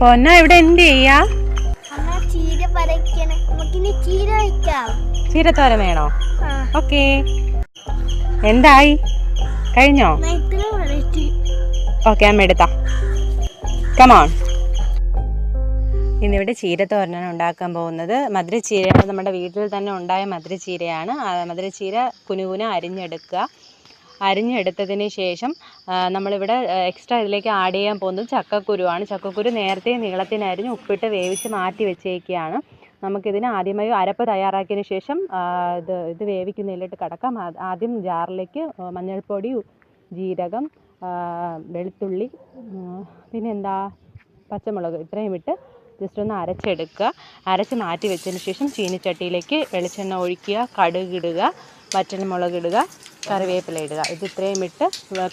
പൊന്ന ഇവിടെ എന്ത് ചെയ്യാ? ചീരത്തോരൻ വേണോ ഓക്കെ. എന്തായി? കഴിഞ്ഞോ? ഓക്കെ അമ്മ എടുത്താ. കമോൺ ഇന്നിവിടെ ചീരത്തോരനാണ് ഉണ്ടാക്കാൻ പോകുന്നത്. മധുരച്ചീര നമ്മുടെ വീട്ടിൽ തന്നെ ഉണ്ടായ മധുരച്ചീരയാണ്. മധുരച്ചീര കുനുകുന അരിഞ്ഞെടുക്കുക. അരിഞ്ഞെടുത്തതിന് ശേഷം നമ്മളിവിടെ എക്സ്ട്രാ ഇതിലേക്ക് ആഡ് ചെയ്യാൻ പോകുന്നത് ചക്കക്കുരുവാണ്. ചക്കക്കുരു നേരത്തെ നീളത്തിനരിഞ്ഞ് ഉപ്പിട്ട് വേവിച്ച് മാറ്റി വെച്ചേക്കുകയാണ് നമുക്കിതിന് ആദ്യമായി അരപ്പ് തയ്യാറാക്കിയതിന് ശേഷം ഇത് ഇത് വേവിക്കുന്നതിലോട്ട് കടക്കാം. ആദ്യം ജാറിലേക്ക് മഞ്ഞൾപ്പൊടി ജീരകം വെളുത്തുള്ളി പിന്നെന്താ പച്ചമുളക് ഇത്രയും ഇട്ട് ജസ്റ്റ് ഒന്ന് അരച്ചെടുക്കുക. അരച്ച് മാറ്റി വെച്ചതിന് ശേഷം ചീനിച്ചട്ടിയിലേക്ക് വെളിച്ചെണ്ണ ഒഴിക്കുക കടുക് ഇടുക വറ്റൽമുളക് ഇടുക കറിവേപ്പില ഇടുക. ഇത് ഇത്രയും ഇട്ട്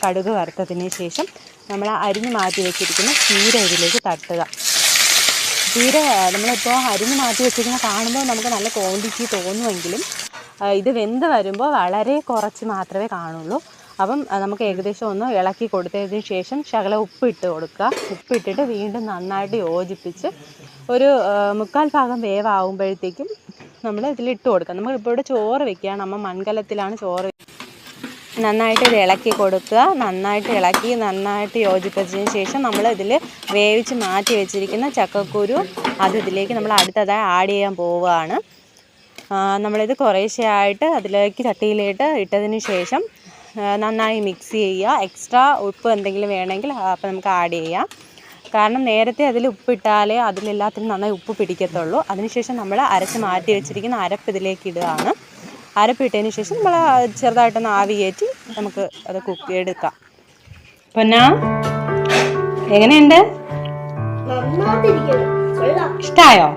കടുക് വറുത്തതിന് ശേഷം നമ്മൾ അരിഞ്ഞ് മാറ്റി വെച്ചിരിക്കുന്ന ചീര ഇതിലേക്ക് തട്ടുക. ചീര നമ്മളിപ്പോൾ അരിഞ്ഞ് മാറ്റി വെച്ചിരിക്കുന്ന കാണുമ്പോൾ നമുക്ക് നല്ല ക്വാണ്ടിറ്റി തോന്നുമെങ്കിലും ഇത് വെന്ത് വരുമ്പോൾ വളരെ കുറച്ച് മാത്രമേ കാണുള്ളൂ. അപ്പം നമുക്ക് ഏകദേശം ഒന്ന് ഇളക്കി കൊടുത്തതിന് ശേഷം ശകലം ഉപ്പിട്ട് കൊടുക്കുക. ഉപ്പിട്ടിട്ട് വീണ്ടും നന്നായിട്ട് യോജിപ്പിച്ച് ഒരു മുക്കാൽ ഭാഗം വേവാകുമ്പോഴത്തേക്കും നമ്മൾ ഇതിലിട്ട് കൊടുക്കുക. നമ്മളിപ്പോൾ ഇവിടെ ചോറ് വെക്കുകയാണ്. അമ്മ മൺകലത്തിലാണ് ചോറ് നന്നായിട്ട് ഇത് ഇളക്കി കൊടുക്കുക. നന്നായിട്ട് ഇളക്കി നന്നായിട്ട് യോജിപ്പിച്ചതിന് ശേഷം നമ്മൾ ഇതിൽ വേവിച്ച് മാറ്റി വെച്ചിരിക്കുന്ന ചക്കക്കുരു അത് ഇതിലേക്ക് നമ്മൾ അടുത്തതായി ആഡ് ചെയ്യാൻ പോവുകയാണ്. നമ്മളിത് കുറേശ്ശെ ആയിട്ട് അതിലേക്ക് ചട്ടിയിലിട്ട് ഇട്ടതിന് ശേഷം നന്നായി മിക്സ് ചെയ്യുക. എക്സ്ട്രാ ഉപ്പ് എന്തെങ്കിലും വേണമെങ്കിൽ അപ്പോൾ നമുക്ക് ആഡ് ചെയ്യാം. കാരണം നേരത്തെ അതിൽ ഉപ്പിട്ടാലേ അതിലെല്ലാത്തിനും നന്നായി ഉപ്പ് പിടിക്കത്തുള്ളൂ. അതിനുശേഷം നമ്മൾ അരച്ച് മാറ്റി വെച്ചിരിക്കുന്ന അരപ്പ് ഇതിലേക്ക് ഇടുകയാണ്. അരപ്പിട്ടതിന് ശേഷം നമ്മൾ ചെറുതായിട്ടൊന്ന് ആവി കയറ്റി നമുക്ക് അത് കുക്ക് എടുക്കാം പൊന്നാ എങ്ങനെയുണ്ട്? ഇഷ്ടമായോ